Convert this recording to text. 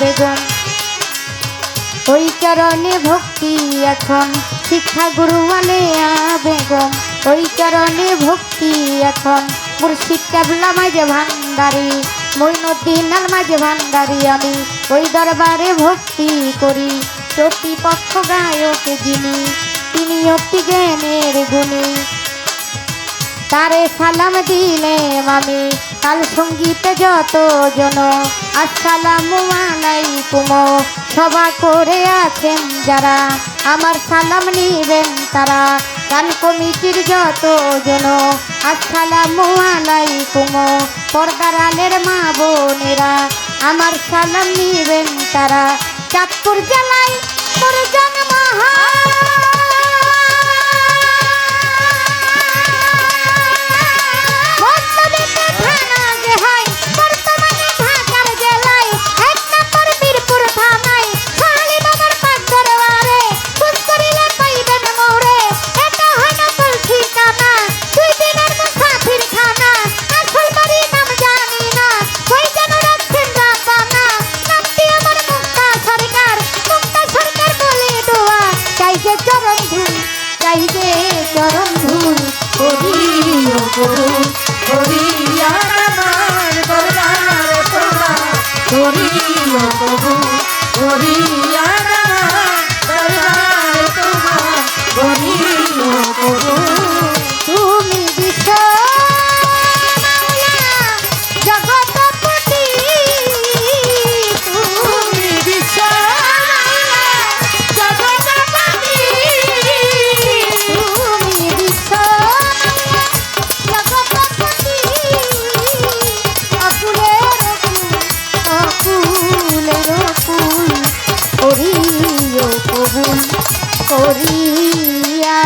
বেগম। ওই চরণে ভক্তি এখন, শিক্ষা গুরু আলেয়া বেগম। ওই চরণে ভক্তি এখন, মুর্শিদ কেবলা মাঝে ভান্ডারি মইনুদ্দিন আল মাঝে ভান্ডারি আমি। ওই দরবারে ভক্তি করি, প্রতিপক্ষ গায়ক যিনি তিনি অতি জ্ঞানের গুণী। তারে সালাম দিলেম আমি। কাল সঙ্গীতে যত জন আসসালামু আলাইকুম। সভা করে আছেন যারা, আমার সালাম নিবেন তারা। গান কমিটির যত জন আসসালামু আলাইকুম। পর্দার আলের মা বোনেরা, আমার সালাম নিবেন তারা। চাঁদপুর জেলায় চাই চরণ ধুল, করিও করুন করিয়া আমার দরবার করিও প্রভু করিয়া করিয়া